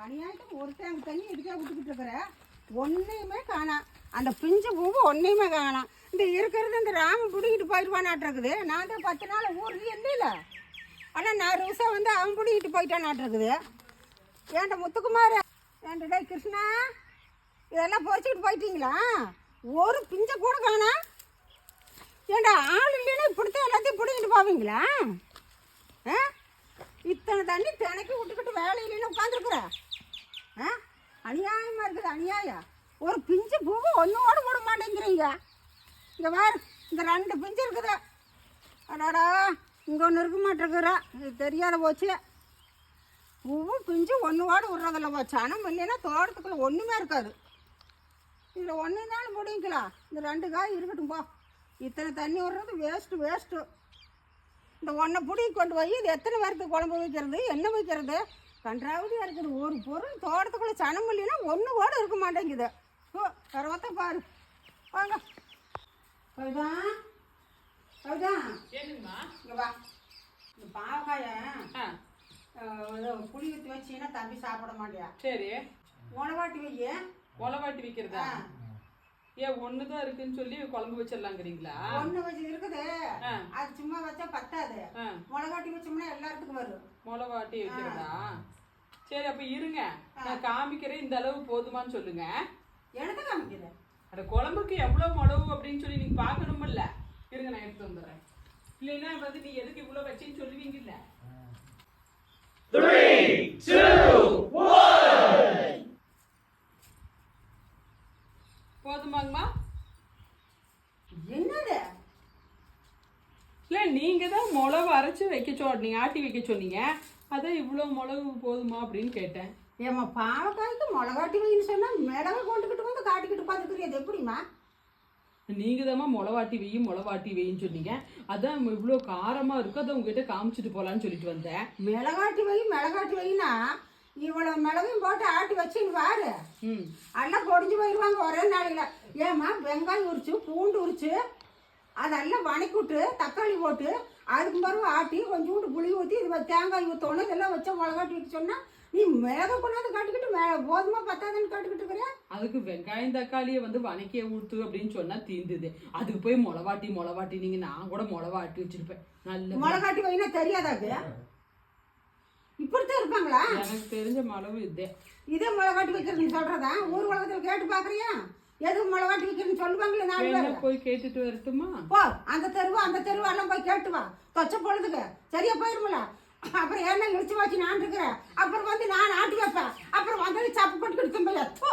அநியாயத்துக்கு ஒரு டேங்க் தண்ணி இதுக்கே விட்டுக்கிட்டு இருக்கிற? ஒன்றையுமே காணாம் அந்த பிஞ்சு பூவு ஒன்றையுமே காணாம். இந்த இருக்கிறது இந்த ராமன் பிடிக்கிட்டு போயிடுவானாட்டிருக்குது நான் தான் பத்து நாள் ஊருக்கு இல்லைல்ல ஆனால் நான் ரூசா வந்து அவன் பிடிக்கிட்டு போயிட்டானாட்டிருக்குது ஏன்டா முத்துக்குமார்? ஏன்டா கிருஷ்ணா? இதெல்லாம் பொறிச்சிக்கிட்டு போயிட்டீங்களா? ஒரு பிஞ்சை கூட காணாம் ஏன்டா ஆள் இல்லைன்னா இப்படித்தான் எல்லாத்தையும் பிடிக்கிட்டு போவீங்களா? ஆ? இத்தனை தண்ணி தினைக்கு விட்டுக்கிட்டு வேலை இல்லைன்னு உட்காந்துருக்குற ஆ அநியாயமாக இருக்குது அநியாயம் ஒரு பிஞ்சு பூவை ஒன்றோட விட மாட்டேங்கிறீங்க இங்கே பாரு இந்த ரெண்டு பிஞ்சு இருக்குது. அடாடா இங்கே ஒன்று இருக்க மாட்டேங்கிறா. இது தெரியாத போச்சு. பூவும் பிஞ்சு ஒன்றுவாடு விட்றதில்ல போச்சு. ஆனால் இல்லைன்னா தோட்டத்துக்குள்ளே ஒன்றுமே இருக்காது. இதில் ஒன்று நாள் முடிக்கலாம் இந்த ரெண்டு காய் இருக்கட்டும் போ. இத்தனை தண்ணி விடுறது வேஸ்ட்டு வேஸ்ட்டு இந்த ஒன்றை பிடி கொண்டு போய் இது எத்தனை பேருக்கு குழம்பு வைக்கிறது என்ன வைக்கிறது? கன்றாவதியாக இருக்குது. ஒரு பொருள் தோட்டத்துக்குள்ளே சனம் இல்லைன்னா ஒன்று கூட இருக்க மாட்டேங்குது. ஓ பரவத்த பாரு. வாங்க. கவிதா கவிதா இங்கே வா. இந்த பாவக்காயை புளி ஊற்றி வச்சீங்கன்னா தம்பி சாப்பிட மாட்டியா? சரி. உணவாட்டி வையே. முளைவாட்டி வைக்கிறதா. ஏன் ஒன்று தான் இருக்குன்னு சொல்லி குழம்பு வச்சிடலாங்கிறீங்களா? ஒன்று வச்சு இருக்குது. அது சும்மா வச்சா பத்தாது. மிளகாட்டி வச்சோம்னா எல்லாத்துக்கும் வரும். முளைவாட்டி வைக்கிறதா? சரி அப்ப இருங்க. நான் காமிக்கிறேன் இந்த அளவு போதுமான்னு சொல்லுங்க. எனக்கு காமிக்குது அந்த குழம்புக்கு எவ்வளவு மிளகு அப்படின்னு சொல்லி நீங்க பார்க்கணுமில்ல. இருங்க நான் எடுத்து வந்துடுறேன். இல்லைன்னா வந்து நீ எதுக்கு இவ்வளவு வச்சேன்னு சொல்லுவீங்கல்ல. போதுமாங்கம்மா என்னது? இல்லை நீங்க தான் மிளகு அரைச்சு வைக்க சொன்னீங்க ஆட்டி வைக்க சொன்னீங்க. அதான் இவ்வளோ மிளகு போதுமா அப்படின்னு கேட்டேன். ஏம்மா பாவக்காய்க்கு மிளகாட்டி வைன்னு சொன்னா மிளகா கொண்டுக்கிட்டு வந்து காட்டிக்கிட்டு பார்த்துக்கிறீ அது எப்படிம்மா? நீங்க தான் மிளவாட்டி வெய்யும் மிளவாட்டி வெய்யும் சொன்னீங்க. அதான் இவ்வளோ காரமா இருக்கு அதான் உங்ககிட்ட காமிச்சிட்டு போலான்னு சொல்லிட்டு வந்தேன். மிளகாட்டி வை மிளகாட்டி வைனா இவ்வளோ மிளகையும் போட்டு ஆட்டி வச்சுன்னு பாரு ம். எல்லாம் பொடிஞ்சு போயிடுவாங்க ஒரே நாளையில. ஏம்மா வெங்காயம் உரிச்சு பூண்டு உரிச்சு அதெல்லாம் வணக்கிவிட்டு தக்காளி போட்டு அதுக்கு பிறகு ஆட்டி கொஞ்சோண்டு புளி ஊற்றி இது தேங்காய் ஊற்றணும் இதெல்லாம் வச்சா மிளகாட்டி வைக்க சொன்னா நீ மிளகா கொண்டாந்து காட்டிக்கிட்டு மே போதுமா பத்தாதுன்னு காட்டிக்கிட்டு இருக்கிற? அதுக்கு வெங்காயம் தக்காளியை வந்து வணக்கிய ஊத்து அப்படின்னு சொன்னா தீந்துது. அதுக்கு போய் மிளவாட்டி மிளவாட்டி நீங்க நான் கூட மிளவாட்டி வச்சிருப்பேன். நல்ல மிளகாட்டி வைனா தெரியாதாக்கு? இப்படித்தான் இருப்பாங்களா? எனக்கு தெரிஞ்ச மிளகு இதே. இதே மிளகாட்டி வைக்கிறதுன்னு சொல்றதா? ஊர் உலகத்தில் கேட்டு பார்க்கறியா எதுக்கு மிளகாட்டி வைக்கிறதுன்னு சொல்லுவாங்களே நாலு பேர்? போய் கேட்டுட்டு வரட்டுமா? போ அந்த தெருவு அந்த தெருவு எல்லாம் போய் கேட்டு வா. தொச்ச பொழுதுக்கு சரியா போயிருமில்ல அப்புறம் என்ன இழிச்சு வச்சு நான் இருக்கிறேன். அப்புறம் வந்து நான் ஆட்டி வைப்பேன். அப்புறம் வந்தது சப்பு போட்டு தும்பையா போ.